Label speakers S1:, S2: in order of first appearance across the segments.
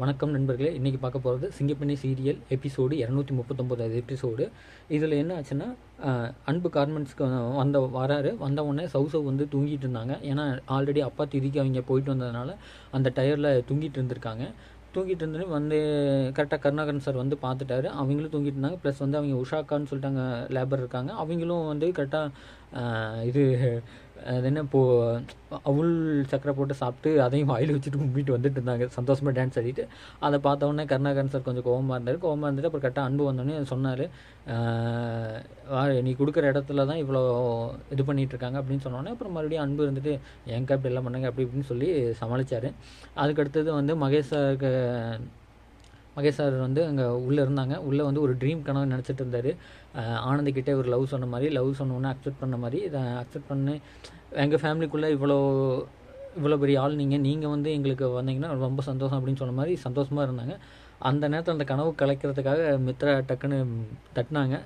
S1: வணக்கம் நண்பர்களே. இன்றைக்கி பார்க்க போகிறது சிங்கப்பண்ணி சீரியல் எபிசோடு இரநூத்தி முப்பத்தொம்போதாவது எபிசோடு. இதில் என்ன ஆச்சுன்னா அன்பு கார்மெண்ட்ஸ்க்கு வந்த வராரு. வந்த உடனே சவு வந்து தூங்கிட்டு இருந்தாங்க. ஏன்னா ஆல்ரெடி அப்பா திதிக்கு அவங்க போயிட்டு வந்ததுனால அந்த டயரில் தூங்கிட்டு இருந்திருக்காங்க. தூங்கிட்டு இருந்தோடனே வந்து கரெக்டாக கருணாகரன் சார் வந்து பார்த்துட்டாரு. அவங்களும் தூங்கிட்டு இருந்தாங்க. ப்ளஸ் வந்து அவங்க உஷாக்கான்னு சொல்லிட்டாங்க லேபர் இருக்காங்க. அவங்களும் வந்து கரெக்டாக இது அது என்ன இப்போது அவுள் சக்கரை போட்டு சாப்பிட்டு அதையும் வாயில் வச்சுட்டு கும்பிட்டு வந்துட்டு இருந்தாங்க. சந்தோஷமாக டான்ஸ் ஆடிட்டு அதை பார்த்தோன்னே கருணாகரன் சார் கொஞ்சம் கோவமாக இருந்தார். கோவமாக இருந்துட்டு அப்புறம் கரெக்டாக அன்பு வந்தோடனே சொன்னார் நீ கொடுக்குற இடத்துல தான் இவ்வளோ இது பண்ணிகிட்டு இருக்காங்க அப்படின்னு சொன்னோன்னே அப்புறம் மறுபடியும் அன்பு இருந்துட்டு ஏங்க இப்படி எல்லாம் பண்ணாங்க? அப்படி இப்படின்னு சொல்லி சமாளித்தார் அதுக்கடுத்தது வந்து மகேஷ் சாருக்கு மகேஷ் சார் வந்து அங்கே உள்ளே இருந்தாங்க. உள்ளே வந்து ஒரு ட்ரீம் கனவு நினச்சிட்டு இருந்தார். ஆனந்திக்கிட்டே ஒரு லவ் சொன்ன மாதிரி லவ் சொன்னோன்னே அக்செப்ட் பண்ண மாதிரி இதை அக்செப்ட் பண்ணி. எங்கள் ஃபேமிலிக்குள்ளே இவ்வளோ இவ்வளோ பெரிய ஆள் நீங்கள் நீங்கள் வந்து எங்களுக்கு வந்தீங்கன்னா ரொம்ப சந்தோஷம் அப்படின்னு சொன்ன மாதிரி சந்தோஷமாக இருந்தாங்க. அந்த நேரத்தில் அந்த கனவு கலைக்கிறதுக்காக மித்ரா டக்குன்னு தட்டினாங்க.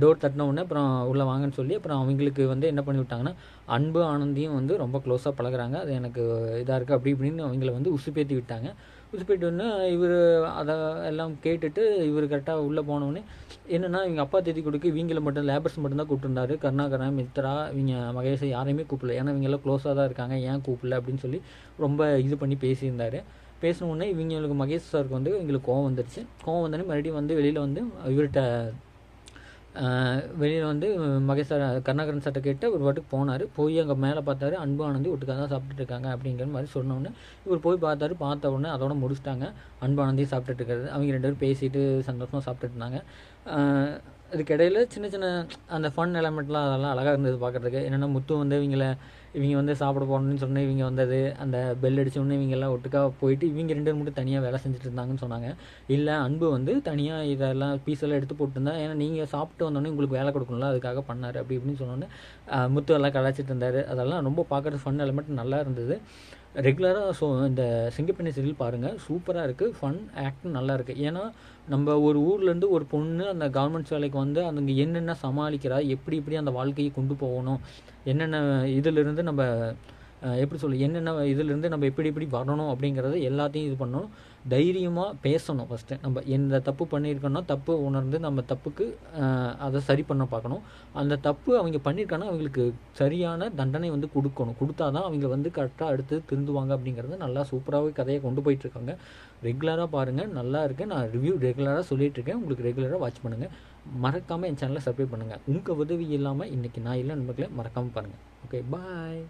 S1: டோர் தட்டின உடனே அப்புறம் உள்ளே வாங்கன்னு சொல்லி அப்புறம் அவங்களுக்கு வந்து என்ன பண்ணி விட்டாங்கன்னா அன்பு ஆனந்தியும் வந்து ரொம்ப க்ளோஸாக பழகுறாங்க. அது எனக்கு இதாக இருக்குது அப்படி இப்படின்னு அவங்கள வந்து உசுப்பேற்றி விட்டாங்க. உசுப்பேற்றி உடனே இவர் அதை எல்லாம் கேட்டுட்டு இவர் கரெக்டாக உள்ளே போனோடனே என்னென்னா இவங்க அப்பா தேதி கொடுக்க இவங்களை மட்டும் லேபர்ஸ் மட்டும்தான் கூப்பிட்டுருந்தாரு. கருணாகரன் மித்ரா இவங்க மகேஷை யாரையுமே கூப்பிடல. ஏன்னா இவங்கெல்லாம் க்ளோஸாக தான் இருக்காங்க. ஏன் கூப்பிடல அப்படின்னு சொல்லி ரொம்ப இது பண்ணி பேசியிருந்தார். பேசின உடனே இவங்களுக்கு மகேஷ் சாருக்கு வந்து இவங்களுக்கு கோவம் வந்துருச்சு. கோவம் வந்தோடனே மறுபடியும் வந்து வெளியில் வந்து இவர்கிட்ட வெளியில் வந்து மகேஷ் சார் கருணாகரன் சார்ட்ட கேட்டு ஒரு வாட்டுக்கு போனார். போய் அங்கே மேலே பார்த்தாரு. அன்பு ஆனந்தி ஒட்டுக்காக தான் சாப்பிட்டுட்டு இருக்காங்க அப்படிங்கிற மாதிரி சொன்னோடனே இவர் போய் பார்த்தாரு. பார்த்த உடனே அதோட முடிச்சிட்டாங்க. அன்பு சாப்பிட்டுட்டு இருக்கிறது. அவங்க ரெண்டு பேரும் பேசிட்டு சந்தோஷமாக சாப்பிட்டுட்டு இருந்தாங்க. அதுக்கிடையில் இடையில சின்ன சின்ன அந்த ஃபன் எலமெண்ட்லாம் அதெல்லாம் அழகாக இருந்தது பார்க்குறதுக்கு. என்னென்னா முத்து வந்து இவங்கள இவங்க வந்து சாப்பிட போகணும்னு சொன்னே இவங்க வந்தது. அந்த பெல் அடிச்ச உடனே இவங்க எல்லாம் போயிட்டு இவங்க ரெண்டு பேரும் மட்டும் தனியாக வேலை செஞ்சுட்டு இருந்தாங்கன்னு சொன்னாங்க. இல்லை அன்பு வந்து தனியாக இதெல்லாம் பீஸ் எல்லாம் எடுத்து போட்டுருந்தா ஏன்னா நீங்கள் சாப்பிட்டு வந்தோடனே உங்களுக்கு வேலை கொடுக்கணும்ல அதுக்காக பண்ணார் அப்படி இப்படின்னு சொன்னோன்னே முத்து எல்லாம் கலாச்சிட்டு இருந்தார். அதெல்லாம் ரொம்ப பார்க்குறது ஃபன் எலமெண்ட் நல்லா இருந்தது. ரெகுலராக ஸோ இந்த சிங்கப்பெண்ணை சீரியல் பாருங்கள் சூப்பராக இருக்குது ஃபன் ஆக்டும் நல்லா இருக்குது ஏன்னா நம்ம ஒரு ஊர்லேருந்து ஒரு பொண்ணு அந்த கவர்மெண்ட் வேலைக்கு வந்து அதுங்க என்னென்ன சமாளிக்கிறா எப்படி எப்படி அந்த வாழ்க்கையை கொண்டு போகணும் என்னென்ன இதிலிருந்து நம்ம எப்படி சொல்ல என்னென்ன இதிலிருந்து நம்ம எப்படி எப்படி வரணும் அப்படிங்கிறத எல்லாத்தையும் இது பண்ணணும். தைரியமாக பேசணும் ஃபஸ்ட்டு நம்ம எந்த தப்பு பண்ணியிருக்கோன்னா தப்பு உணர்ந்து நம்ம தப்புக்கு அதை சரி பண்ண பார்க்கணும். அந்த தப்பு அவங்க பண்ணியிருக்காங்கன்னா அவங்களுக்கு சரியான தண்டனை வந்து கொடுக்கணும். கொடுத்தா தான் அவங்க வந்து கரெக்டாக அடுத்து திருந்துவாங்க அப்படிங்கிறது நல்லா சூப்பராகவே கதையை கொண்டு போயிட்டுருக்காங்க. ரெகுலராக பாருங்கள் நல்லா இருக்கு. நான் ரிவ்யூ ரெகுலராக சொல்லிட்டு இருக்கேன் உங்களுக்கு ரெகுலராக வாட்ச் பண்ணுங்கள் மறக்காமல் என் சேனலை சப்ஸ்கிரைப் பண்ணுங்கள் உங்கள் உதவி இல்லாமல் இன்றைக்கி நான் இல்லை நண்பர்களே மறக்காமல் பாருங்கள் ஓகே பாய்